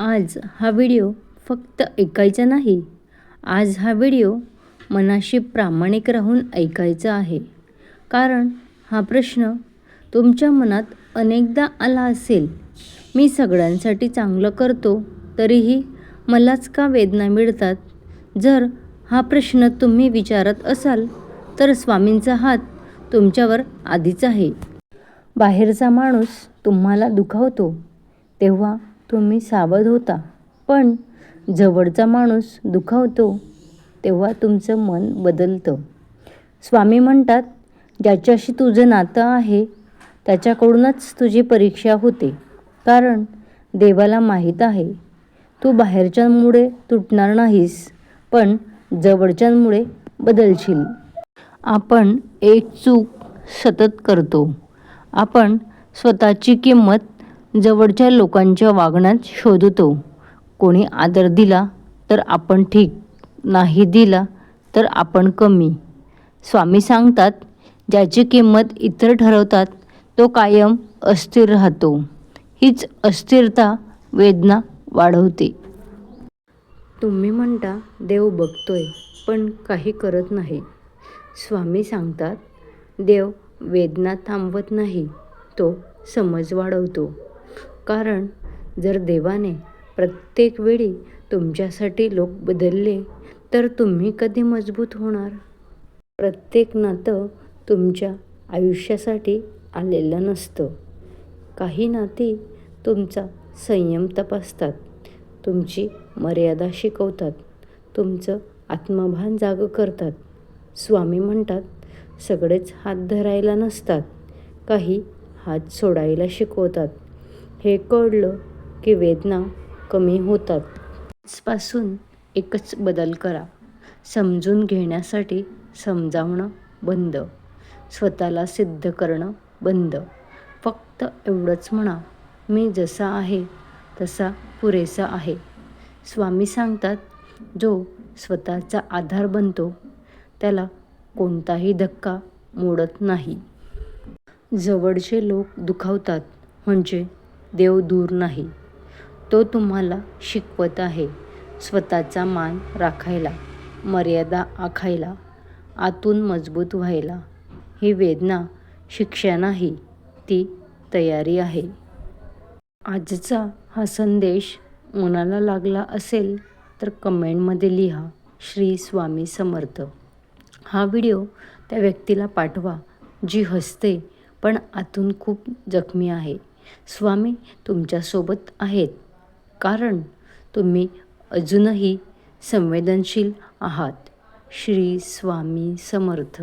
आज हा व्हिडिओ फक्त ऐकायचा नाही. आज हा व्हिडिओ मनाशी प्रामाणिक राहून ऐकायचा आहे. कारण हा प्रश्न तुमच्या मनात अनेकदा आला असेल. मी सगळ्यांसाठी चांगलं करतो तरीही मलाच का वेदना मिळतात? जर हा प्रश्न तुम्ही विचारत असाल तर स्वामींचा हात तुमच्यावर आधीच आहे. बाहेरचा माणूस तुम्हाला दुखावतो. तेव्हा तुम्ही सावध होता. पण जवळचा माणूस दुखावतो तेव्हा तुमचं मन बदलतं. स्वामी म्हणतात ज्याच्याशी तुझं नातं आहे त्याच्याकडूनच तुझी परीक्षा होते. कारण देवाला माहीत आहे तू बाहेरच्यांमुळे तुटणार नाहीस पण जवळच्यांमुळे बदलशील. आपण एक चूक सतत करतो. आपण स्वतःची किंमत जवळच्या लोकांच्या वागण्यात शोधतो. कोणी आदर दिला तर आपण ठीक नाही दिला तर आपण कमी. स्वामी सांगतात ज्याची किंमत इतर ठरवतात तो कायम अस्थिर राहतो. हीच अस्थिरता वेदना वाढवते. तुम्ही म्हणता देव बघतोय पण काही करत नाही. स्वामी सांगतात देव वेदना थांबवत नाही तो समज वाढवतो. कारण जर देवाने प्रत्येक वेळी तुमच्यासाठी लोक बदलले तर तुम्ही कधी मजबूत होणार? प्रत्येक नातं तुमच्या आयुष्यासाठी आलेलं नसतं. काही नाती तुमचा संयम तपासतात तुमची मर्यादा शिकवतात तुमचं आत्मभान जागं करतात. स्वामी म्हणतात सगळेच हात धरायला नसतात काही हात सोडायला शिकवतात. हे कळलं की वेदना कमी होतात. आजपासून एकच बदल करा. समजून घेण्यासाठी समजावणं बंद. स्वतःला सिद्ध करणं बंद. फक्त एवढंच म्हणा मी जसा आहे तसा पुरेसा आहे. स्वामी सांगतात जो स्वतःचा आधार बनतो त्याला कोणताही धक्का मोडत नाही. जवळचे लोक दुखावतात म्हणजे देव दूर नाही. तो तुम्हाला शिकवत आहे स्वतःचा मान राखायला मर्यादा आखायला आतून मजबूत व्हायला. ही वेदना शिक्षा नाही ती तयारी आहे. आजचा हा संदेश मनाला लागला असेल तर कमेंटमध्ये लिहा श्री स्वामी समर्थ. हा व्हिडिओ त्या व्यक्तीला पाठवा जी हसते पण आतून खूप जखमी आहे. स्वामी तुमच्यासोबत आहेत. कारण तुम्ही अजूनही संवेदनशील आहात. श्री स्वामी समर्थ.